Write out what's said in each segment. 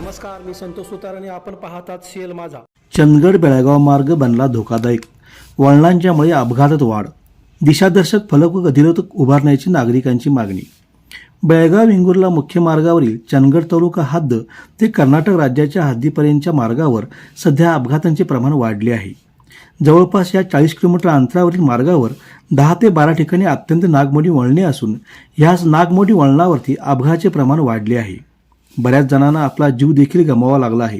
नमस्कार मी संतोष सुतार आणि आपण पाहतात सीएल माझा. चंदगड बेळगाव मार्ग बनला धोकादायक. वळणांच्यामुळे अपघातात वाढ. दिशादर्शक फलक व गतिरोधक उभारण्याची नागरिकांची मागणी. बेळगाव इंगुर्ला मुख्य मार्गावरील चंदगड तालुका हद्द ते कर्नाटक राज्याच्या हद्दीपर्यंतच्या मार्गावर सध्या अपघातांचे प्रमाण वाढले आहे. जवळपास या चाळीस किलोमीटर अंतरावरील मार्गावर दहा ते बारा ठिकाणी अत्यंत नागमोडी वळणे असून ह्याच नागमोडी वळणावरती अपघाताचे प्रमाण वाढले आहे. बऱ्याच जणांना आपला जीव देखील गमावा लागला आहे.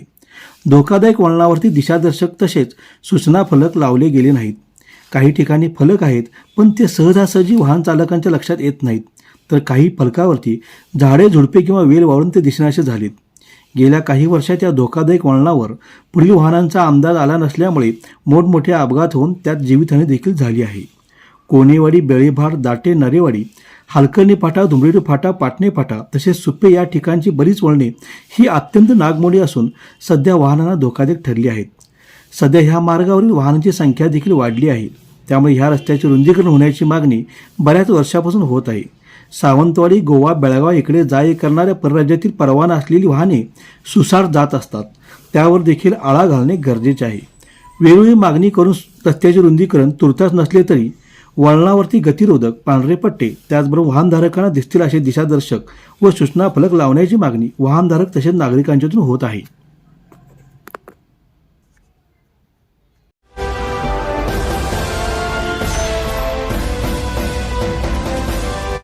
धोकादायक वळणावरती दिशादर्शक तसेच सूचना फलक लावले गेले नाहीत. काही ठिकाणी फलक आहेत पण ते सहजासहजी वाहन चालकांच्या लक्षात येत नाहीत. तर काही फलकावरती झाडे झुडपे किंवा वेल वाळून ते दिसण्याचे झालेत. गेल्या काही वर्षात या धोकादायक वळणावर पुढील वाहनांचा अंदाज आला नसल्यामुळे मोठमोठे अपघात होऊन त्यात जीवितहानी देखील झाली आहे. कोनेवाडी बेळीभार दाटे नरेवाडी हलकर्णी फाटा धुमरेडी फाटा पाटणे फाटा तसेच सुप्पे या ठिकाणची बरीच वळणे ही अत्यंत नागमोडी असून सध्या वाहनांना धोकादायक ठरली आहेत. सध्या ह्या मार्गावरील वाहनांची संख्या देखील वाढली आहे. त्यामुळे ह्या रस्त्याचे रुंदीकरण होण्याची मागणी बऱ्याच वर्षापासून होत आहे. सावंतवाडी गोवा बेळगाव इकडे जा करणाऱ्या परराज्यातील परवाना असलेली वाहने सुसार जात असतात. त्यावर देखील आळा घालणे गरजेचे आहे. वेळोवेळी मागणी करून रस्त्याचे रुंदीकरण तुर्तास नसले तरी वळणावरती गतिरोधक पांढरे पट्टे त्याचबरोबर वाहनधारकांना दिसतील असे दिशादर्शक व सूचना फलक लावण्याची मागणी वाहनधारक तसेच नागरिकांच्यातून होत आहे.